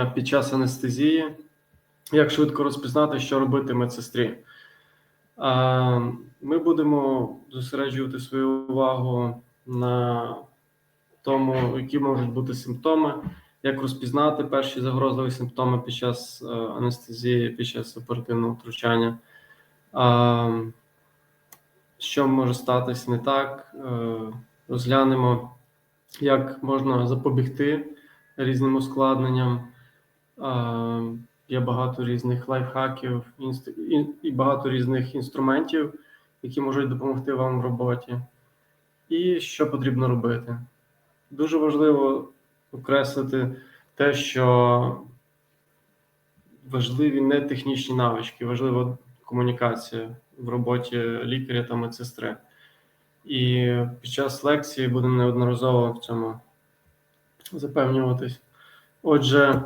втручання під час анестезії, як швидко розпізнати, що робити медсестрі. Ми будемо зосереджувати свою увагу на тому, які можуть бути симптоми, як розпізнати перші загрозливі симптоми під час е, анестезії, під час оперативного втручання. Що може статись не так? Е, Розглянемо, як можна запобігти різним ускладненням. Є багато різних лайфхаків і багато різних інструментів, які можуть допомогти вам в роботі. І що потрібно робити. Дуже важливо окреслити те, що важливі не технічні навички, важлива комунікація в роботі лікаря та медсестри. І під час лекції будемо неодноразово в цьому запевнюватись. Отже,